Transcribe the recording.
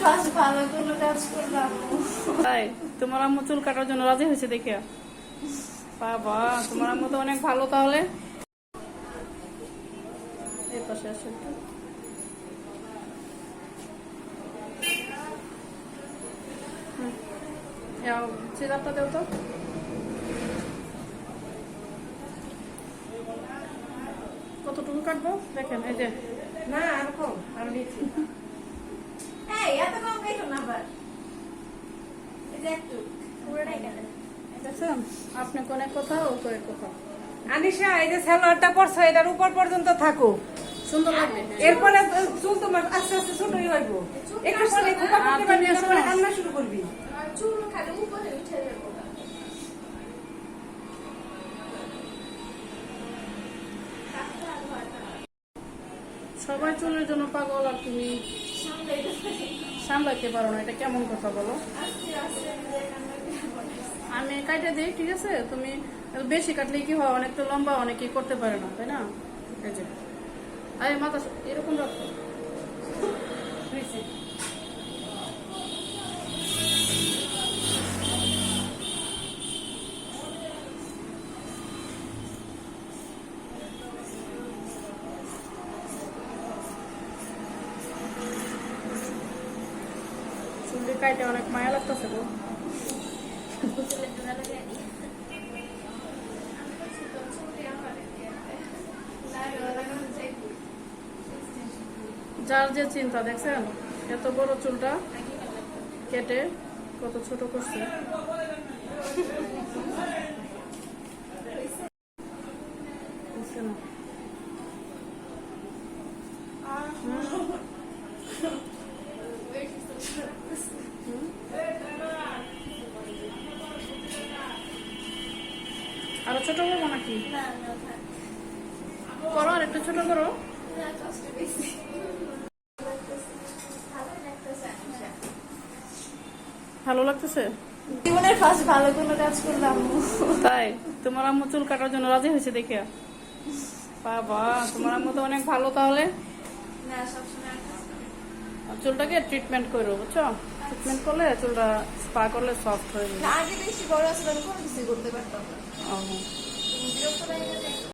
First ভালো কোনো কাজ করলাম। তাই? তোমার আম্মু চুল কাটার জন্য রাজি হয়েছে দেখে বাবা তোমার আম্মু তো অনেক ভালো তাহলে। এই পাশে আসো একটু। হুম। দেও তো। কতটুকু কাটবো? দেখেন এই যে। না আর কম আর নিচে এত কম কেটো না আবার এই যে একটু পুরোটাই কাটে আপনি কোনে কথা ও করে কথা আনিশা এই যে সালোয়ারটা পরছো এটার উপর পর্যন্ত থাকো। সুন্দর লাগবে। এরপরে চুল তোমার আস্তে আস্তে ছোটই হইব একটু পরে খোপা করতে পারবি তারপরে কান্না শুরু করবি। চুল খালি উপরে উঠে যাব। সবাই চুলের জন্য পাগল আর তুমি। সামলাইতে পারো না, এটা কেমন কথা বলো? আমি কাটা দিই, ঠিক আছে? তুমি বেশি কাটলে কি হয়? অনেক তো লম্বা, অনেকে করতে পারে না, তাই না? এই যে। আরে মাথা এরকম রাখো। কাটে অনেক মায়া লাগতেছে গো। যার যে চিন্তা, দেখছেন? এত বড় চুলটা কেটে কত ছোট করছে। না। আরও ছোট করব নাকি? করো আর একটু ছোট করো। ভালো লাগতেছে জীবনের ফার্স্ট ভালো কোনো কাজ করলাম। তাই? তোমার আম্মু চুল কাটার জন্য রাজি হয়েছে দেখে? বাবা তোমার আম্মু তো অনেক ভালো তাহলে। চুলটাকে ট্রিটমেন্ট করো বুঝছ? ট্রিটমেন্ট করলে চুলটা স্পা করলে সফট হয়ে যাবে। আগে বেশি বড় আসলে আমি কোনো কিছু করতে পারতাম? না বিরক্ত লাগে